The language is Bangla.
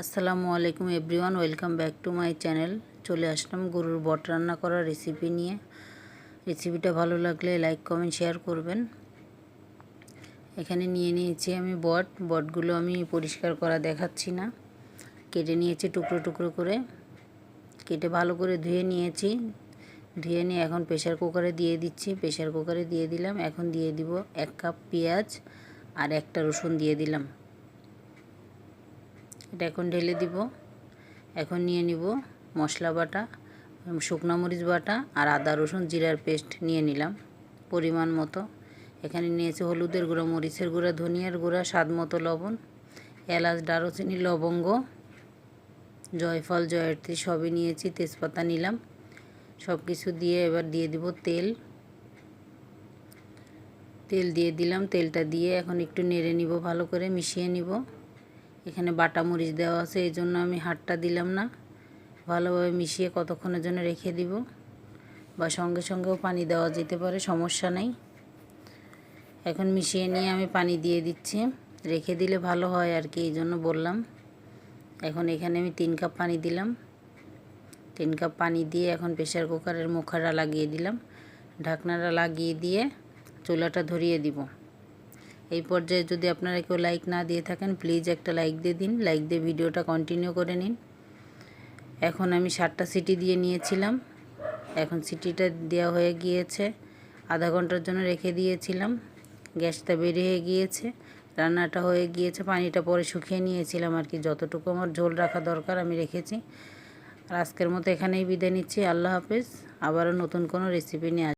আসসালামু আলাইকুম everyone, welcome back to my channel. চলে আসলাম গরুর বট রান্না করার রেসিপি নিয়ে। রেসিপিটা ভালো লাগলে লাইক কমেন্ট শেয়ার করবেন। এখানে নিয়ে নিয়েছি আমি বট। বটগুলো আমি পরিষ্কার করা দেখাচ্ছি না। কেটে নিয়েছি টুকরো টুকরো করে। কেটে ভালো করে ধুয়ে নিয়েছি। ধুয়ে নিয়ে এখন প্রেশার কুকারে দিয়ে দিচ্ছি। প্রেশার কুকারে দিয়ে দিলাম। এখন দিয়ে দিব এক কাপ পেঁয়াজ আর একটা রসুন দিয়ে দিলাম। এটা এখন ঢেলে দিব। এখন নিয়ে নিব মশলা বাটা, শুকনো মরিচ বাটা আর আদা, রসুন, জিরার পেস্ট নিয়ে নিলাম পরিমাণ মতো। এখানে নিয়েছি হলুদের গুঁড়া, মরিচের গুঁড়া, ধনিয়ার গুঁড়া, স্বাদ মতো লবণ, এলাচ, দারুচিনি, লবঙ্গ, জয়ফল, জয়ত্রী সবই নিয়েছি, তেজপাতা নিলাম। সব কিছু দিয়ে এবার দিয়ে দিব তেল। তেল দিয়ে দিলাম, তেলটা দিয়ে এখন একটু নেড়ে নিব, ভালো করে মিশিয়ে নিব। এখানে বাটা মরিচ দেওয়া আছে, এই জন্য আমি হাটটা দিলাম না। ভালোভাবে মিশিয়ে কতক্ষণের জন্য রেখে দিব বা সঙ্গে সঙ্গেও পানি দেওয়া যেতে পারে, সমস্যা নেই। এখন মিশিয়ে নিয়ে আমি পানি দিয়ে দিচ্ছি। রেখে দিলে ভালো হয় আর কি, এই জন্য বললাম। এখন এখানে আমি তিন কাপ পানি দিলাম। তিন কাপ পানি দিয়ে এখন প্রেশার কুকারের মুখাটা লাগিয়ে দিলাম। ঢাকনাটা লাগিয়ে দিয়ে চুলাটা ধরিয়ে দিব। এই পর্যায়ে যদি আপনারা কেউ লাইক না দিয়ে থাকেন প্লিজ একটা লাইক দিয়ে দিন। লাইক দিয়ে ভিডিওটা কন্টিনিউ করে নিন। এখন আমি সাতটা সিটি দিয়ে নিয়েছিলাম। এখন সিটিটা দেওয়া হয়ে গিয়েছে। আধা ঘণ্টার জন্য রেখে দিয়েছিলাম। গ্যাসটা বেরিয়ে গিয়েছে। রান্নাটা হয়ে গিয়েছে। পানিটা পরে শুকিয়ে নিয়েছিলাম আর কি। যতটুকু আমার ঝোল রাখা দরকার আমি রেখেছি। আর আজকের মতো এখানেই বিদায় নিচ্ছি। আল্লাহ হাফেজ। আবারও নতুন কোনো রেসিপি নিয়ে